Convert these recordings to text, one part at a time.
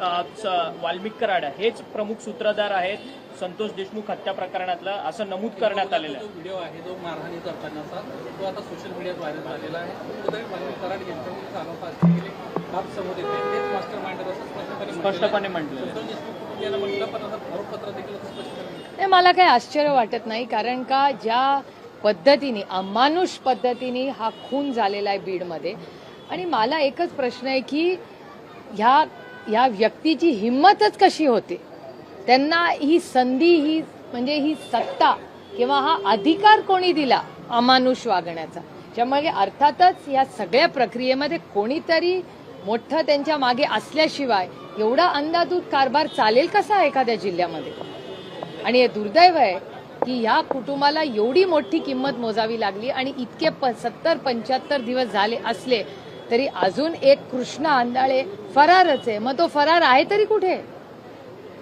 वाल्मिक कराड हेच प्रमुख सूत्रधार आहेत. संतोष देशमुख हत्या प्रकरणातलं असं नमूद करण्यात आलेलं आहे. व्हिडिओ आहे जो मारहाणी करतानाचा. तो आता सोशल मीडियात व्हायरल झालेला आहे. वाल्मिक कराड यांच्याकडून चालवता स्पष्टपणे म्हटलं मला काही आश्चर्य वाटत नाही कारण का ज्या पद्धतीने अमानुष पद्धतीने हा खून झालेला आहे बीडमध्ये. आणि मला एकच प्रश्न आहे की ह्या ह्या व्यक्तीची हिंमतच कशी होते? त्यांना ही संधी ही म्हणजे ही सत्ता किंवा हा अधिकार कोणी दिला अमानुष वागण्याचा? त्यामुळे अर्थातच या सगळ्या प्रक्रियेमध्ये कोणीतरी मोठं त्यांच्या मागे असल्याशिवाय एवढा अंदाधूत कारभार चालेल कसा एखाद्या जिल्ह्यामध्ये? आणि हे दुर्दैव आहे की ह्या कुटुंबाला एवढी मोठी किंमत मोजावी लागली आणि इतके प सत्तर पंच्याहत्तर दिवस झाले असले तरी अजून एक कृष्ण आंधळे फरारच आहे. मग तो फरार आहे तरी कुठे?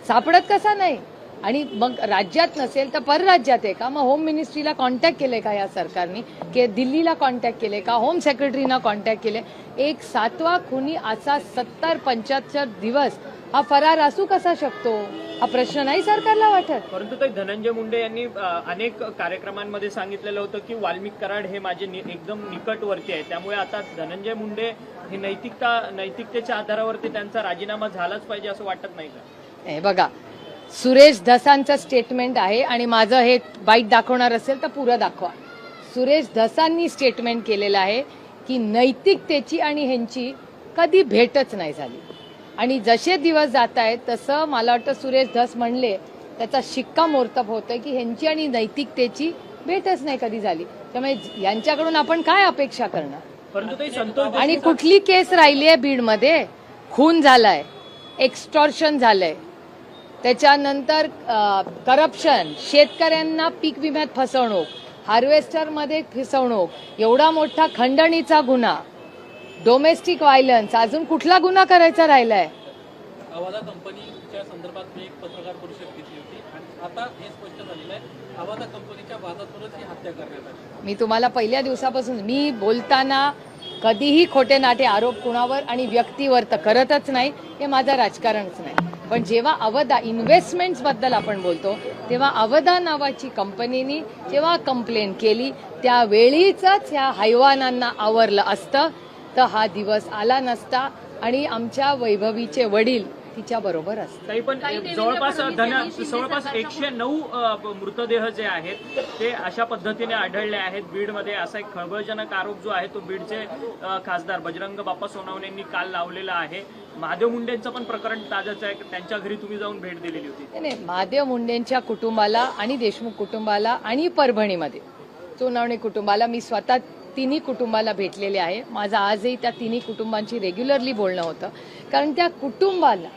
सापडत कसा नाही? आणि मग राज्यात नसेल तर परराज्यात आहे का? मग होम मिनिस्ट्रीला कॉन्टॅक्ट केले का या सरकारने? की दिल्लीला कॉन्टॅक्ट केले का? होम सेक्रेटरीना कॉन्टॅक्ट केले? एक सातवा खुनी असा सत्तर पंच्याहत्तर दिवस हा फरार असू कसा शकतो? हा प्रश्न नाही सरकारला वाटत. परंतु ते धनंजय मुंडे यांनी अनेक कार्यक्रमांमध्ये सांगितलेलं होतं की वाल्मिक कराड हे माझे नि- एकदम निकटवर्ती आहे. त्यामुळे आता धनंजय मुंडे हे नैतिकता नैतिकतेच्या आधारावरती त्यांचा राजीनामा झालाच पाहिजे असं वाटत नाही का? हे बघा सुरेश धसांचं स्टेटमेंट आहे आणि माझं हे बाईट दाखवणार असेल तर पुरं दाखवा. सुरेश धसांनी स्टेटमेंट केलेलं आहे की नैतिकतेची आणि ह्यांची कधी भेटच नाही झाली. आणि जसे दिवस जात आहेत तसं मला वाटतं सुरेश धस म्हणले त्याचा शिक्कामोर्तब होतं की ह्यांची आणि नैतिकतेची भेटच नाही कधी झाली. त्यामुळे यांच्याकडून आपण काय अपेक्षा करणार? आणि कुठली केस राहिली आहे बीडमध्ये? खून झालाय एक्स्टॉर्शन झालंय. त्याच्यानंतर करप्शन शेतकऱ्यांना पीक विम्यात फसवणूक हार्वेस्टरमध्ये फसवणूक एवढा मोठा खंडणीचा गुन्हा. डोमेस्टिक व्हायलन्स अजून कुठला गुन्हा करायचा राहिलाय? अवादा कंपनीच्या संदर्भात मी एक पत्रकार परिषद घेतली होती आणि आता हे स्पष्ट झालेलं आहे. अवादा कंपनीच्या वादातूनच ही हत्या करण्यात आली. मी तुम्हाला पहिल्या दिवसापासून मी बोलताना कधीही खोटे नाटे आरोप कुणावर आणि व्यक्तीवर तर करतच नाही. हे माझं राजकारणच नाही. पण जेव्हा अवधा इन्व्हेस्टमेंट्सबद्दल आपण बोलतो तेव्हा अवधा नावाची कंपनीनी जेव्हा कंप्लेंट केली त्यावेळीच ह्या हैवानांना आवरलं असतं. तर हा दिवस आला नसता आणि आमच्या वैभवीचे वडील तिच्या बरोबर असतात. काही पण जवळपास धन जवळपास एकशे नऊ मृतदेह जे आहेत ते अशा पद्धतीने आढळले आहेत. बीडमध्ये असा एक खळबळजनक आरोप जो आहे तो बीडचे खासदार बजरंग बाप्पा सोनवणे यांनी काल लावलेला आहे. महादेव मुंडेंचं पण प्रकरण ताजंच आहे. त्यांच्या घरी तुम्ही जाऊन भेट दिलेली होती. नाही, नाही महादेव मुंडेंच्या कुटुंबाला आणि देशमुख कुटुंबाला आणि परभणीमध्ये सोनावणे कुटुंबाला मी स्वतः तिन्ही कुटुंबाला भेटलेले आहे. माझं आजही त्या तिन्ही कुटुंबांची रेग्युलरली बोलणं होतं. कारण त्या कुटुंबाला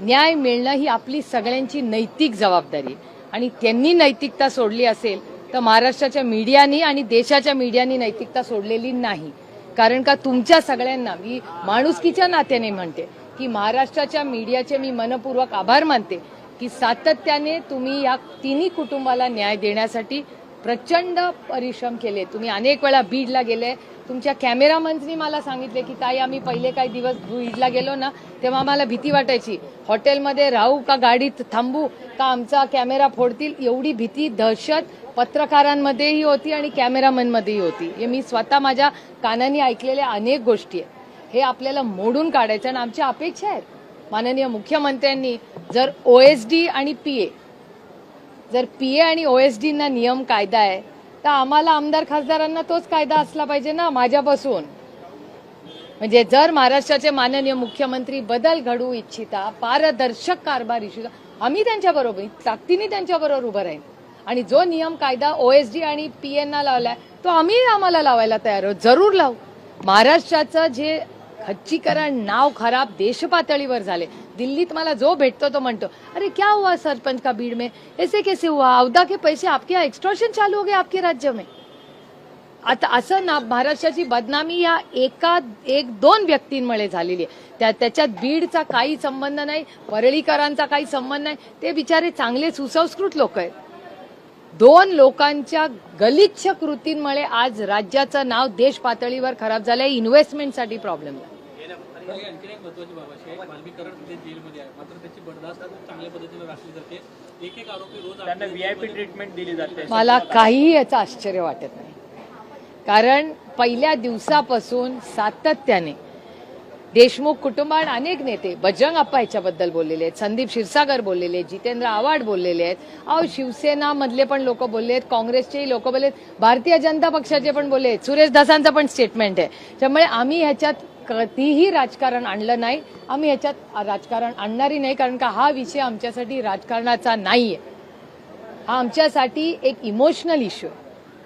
न्याय मिळणं ही आपली सगळ्यांची नैतिक जबाबदारी आणि त्यांनी नैतिकता सोडली असेल तर महाराष्ट्राच्या मीडियानी आणि देशाच्या मीडियानी नैतिकता सोडलेली नाही. कारण का तुमच्या सगळ्यांना मी माणुसकीच्या नात्याने म्हणते की महाराष्ट्राच्या मीडियाचे मी मनपूर्वक आभार मानते की सातत्याने तुम्ही या तिन्ही कुटुंबाला न्याय देण्यासाठी प्रचंड परिश्रम केले. तुम्ही अनेक वेळा बीडला गेले. तुमच्या कॅमेरामन्सनी मला सांगितले की ताई आम्ही पहिले काही दिवस बीडला गेलो ना तेव्हा आम्हाला भीती वाटायची. हॉटेलमध्ये राहू का गाडीत थांबू? का आमचा कॅमेरा फोडतील? एवढी भीती दहशत पत्रकारांमध्येही होती आणि कॅमेरामनमध्येही होती. हे मी स्वतः माझ्या कानाने ऐकलेल्या अनेक गोष्टी आहेत. हे आपल्याला मोडून काढायचं आणि आमच्या अपेक्षा आहेत. माननीय मुख्यमंत्र्यांनी जर ओएसडी आणि पीए जर पी ए आणि ओ एस डीना नियम कायदा आहे तर आम्हाला आमदार खासदारांना तोच कायदा असला पाहिजे ना माझ्यापासून. म्हणजे जर महाराष्ट्राचे माननीय मुख्यमंत्री बदल घडवू इच्छिता पारदर्शक कारभार इच्छिता आम्ही त्यांच्याबरोबर ताकदीने त्यांच्याबरोबर उभं राहील आणि जो नियम कायदा ओएसडी आणि पीएनना लावलाय तो आम्ही आम्हाला लावायला तयार आहोत. जरूर लावू. महाराष्ट्राचं जे खच्चीकरण नाव खराब देशपातळीवर झाले दिल्लीत मला जो भेटतो तो म्हणतो अरे क्या हुआ सरपंच का बीड में? ऐसे कैसे हुआ? अवधा के पैसे आपके यहाँ चालू हो गए आपके राज्य में. आता असं ना महाराष्ट्राची बदनामी या एका एक दोन व्यक्तींमुळे झालेली आहे. त्या त्याच्यात बीडचा काही संबंध नाही परळीकरांचा काही संबंध नाही. ते बिचारे चांगले सुसंस्कृत लोक आहेत. दोन लोकांच्या गलिच्छ कृतींमुळे आज राज्याचं नाव देश पातळीवर खराब झालंय. इन्व्हेस्टमेंटसाठी प्रॉब्लेम झाला आणखी एक महत्वाची बाब अशी आहे वाल्मी कराड सध्या जेलमध्ये आहे. मात्र त्याची बर्दास्त खूप चांगल्या पद्धतीने राखली जाते. एक एक आरोपी रोज त्यांना व्हीआयपी ट्रीटमेंट दिली जाते. मला काहीही याचं आश्चर्य वाटत नाही. कारण पहिल्या दिवसापासून सातत्याने देशमुख कुटुंबात अनेक नेते बजरंग अप्पा याच्याबद्दल बोललेले आहेत संदीप क्षीरसागर बोललेले आहेत जितेंद्र आव्हाड बोललेले आहेत. अहो शिवसेना मधले पण लोक बोलले आहेत काँग्रेसचेही लोक बोलले आहेत भारतीय जनता पक्षाचे पण बोलले आहेत सुरेश दासांचं पण स्टेटमेंट आहे. त्यामुळे आम्ही ह्याच्यात कधीही राजकारण आणलं नाही. आम्ही याच्यात राजकारण आणणारही नाही कारण का हा विषय आमच्यासाठी राजकारणाचा नाही आहे हा आमच्यासाठी एक इमोशनल इश्यू आहे.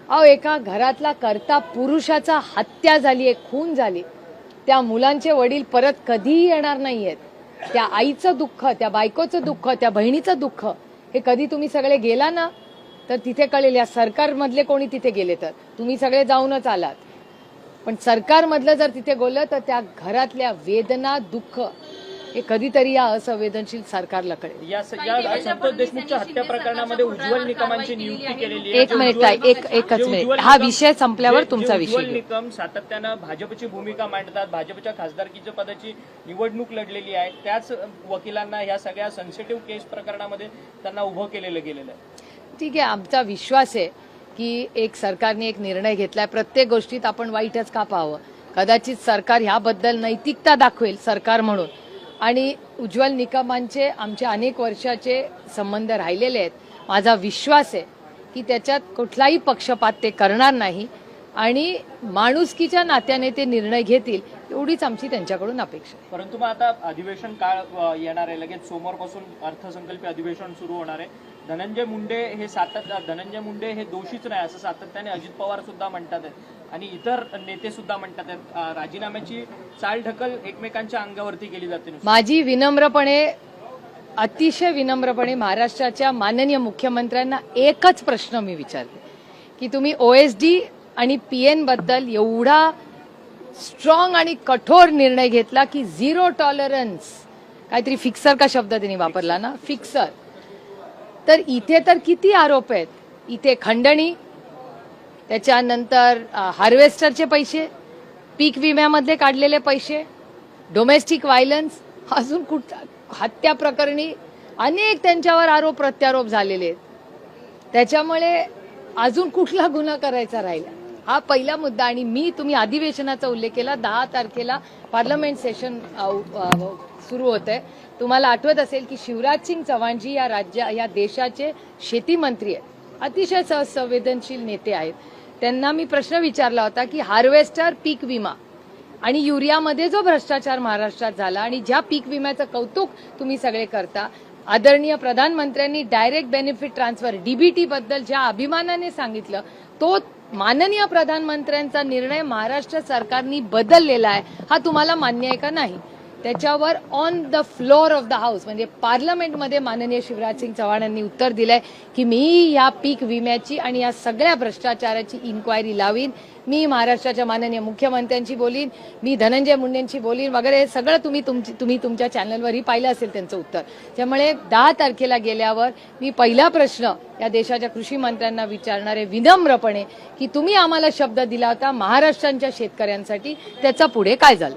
अहो एका घरातला करता पुरुषाचा हत्या झाली आहे खून झाली. त्या मुलांचे वडील परत कधीही येणार नाही आहेत त्या आईचं दुःख त्या बायकोचं दुःख त्या बहिणीचं दुःख हे कधी तुम्ही सगळे गेला ना तर तिथे कळेल. या सरकारमधले कोणी तिथे गेले तर. तुम्ही सगळे जाऊनच आलात. पण सरकारमधलं जर तिथे बोललं तर त्या घरातल्या वेदना दुःख हे कधीतरी या असंवेदनशील सरकारला कळेल. या स- या संतोष देशमुखच्या हत्या प्रकरणामध्ये उज्ज्वल निकमांची नियुक्ती केलेली आहे. एक मिनिट एक- एकच मिनिट. हा विषय संपल्यावर तुमचा विषय उज्ज्वल. निकम सातत्यानं भाजपची भूमिका मांडतात भाजपच्या खासदारकीच्या पदाची निवडणूक लढलेली आहे. त्याच वकिलांना ह्या सगळ्या सेन्सिटिव्ह केस प्रकरणामध्ये त्यांना उभं केलेलं गेलेलं आहे. ठीक आहे आमचा विश्वास आहे. की एक सरकारने एक निर्णय घेतलाय प्रत्येक गोष्टीत आपण वाईटच का पाहावं? कदाचित सरकार ह्याबद्दल नैतिकता दाखवेल सरकार म्हणून. आणि उज्ज्वल निकमांचे आमचे अनेक वर्षाचे संबंध राहिलेले आहेत. माझा विश्वास आहे की त्याच्यात कुठलाही पक्षपात ते करणार नाही आणि माणुसकीच्या नात्याने ते निर्णय घेतील एवढीच आमची त्यांच्याकडून अपेक्षा आहे. परंतु मग आता अधिवेशन काळ येणार आहे. लगेच सोमवारपासून अर्थसंकल्पीय अधिवेशन सुरू होणार आहे. धनंजय मुंडे हे सातत्य धनंजय मुंडे हे दोषीच नाही असं सातत्याने अजित पवार सुद्धा म्हणतात आणि इतर नेते सुद्धा म्हणतात राजीनाम्याची चाल ढकल एकमेकांच्या अंगावरती केली जाते माझी विनम्रपणे अतिशय विनम्रपणे महाराष्ट्राच्या माननीय मुख्यमंत्र्यांना एकच प्रश्न मी विचारते. की तुम्ही ओएसडी आणि पीएनबद्दल एवढा स्ट्रॉंग आणि कठोर निर्णय घेतला की झिरो टॉलरन्स काहीतरी फिक्सर का शब्द त्यांनी वापरला ना? फिक्सर तर इथे तर किती आरोप आहेत. इथे खंडणी त्याच्यानंतर हार्वेस्टरचे पैसे पीक विम्यामध्ये काढलेले पैसे डोमेस्टिक व्हायलन्स अजून कुठ हत्या प्रकरणी अनेक त्यांच्यावर आरोप प्रत्यारोप झालेले आहेत. त्याच्यामुळे अजून कुठला गुन्हा करायचा राहिला? हा पहिला मुद्दा आणि मी तुम्ही अधिवेशनाचा उल्लेख केला दहा तारखेला पार्लमेंट सेशन सुरू होत आहे तुम्हाला आठवत असेल की शिवराज सिंग चव्हाणजी या राज्या या देशाचे शेती मंत्री आहेत. अतिशय संवेदनशील नेते आहेत. त्यांना मी प्रश्न विचारला होता की हार्वेस्टर पीक विमा आणि युरियामध्ये जो भ्रष्टाचार महाराष्ट्रात झाला आणि ज्या पीक विम्याचं कौतुक तुम्ही सगळे करता आदरणीय प्रधानमंत्र्यांनी डायरेक्ट बेनिफिट ट्रान्सफर डीबीटी बद्दल ज्या अभिमानाने सांगितलं तो माननीय प्रधानमंत्र्यांचा निर्णय महाराष्ट्र सरकारनी बदललेला आहे. हा तुम्हाला मान्य आहे का नाही? त्याच्यावर on the floor of the house म्हणजे पार्लमेंटमध्ये माननीय शिवराज सिंग चव्हाण यांनी उत्तर दिलंय की मी या पीक विम्याची आणि या सगळ्या भ्रष्टाचाराची इन्क्वायरी लावीन. मी महाराष्ट्राच्या माननीय मुख्यमंत्र्यांशी बोलीन मी धनंजय मुंडेंशी बोलीन वगैरे हे सगळं तुम्ही तुमची तुम्ही तुमच्या चॅनलवरही पाहिलं असेल त्यांचं उत्तर. त्यामुळे दहा तारखेला गेल्यावर मी पहिला प्रश्न या देशाच्या कृषी मंत्र्यांना विचारणारे विनम्रपणे की तुम्ही आम्हाला शब्द दिला होता महाराष्ट्रांच्या शेतकऱ्यांसाठी त्याचा पुढे काय झालं?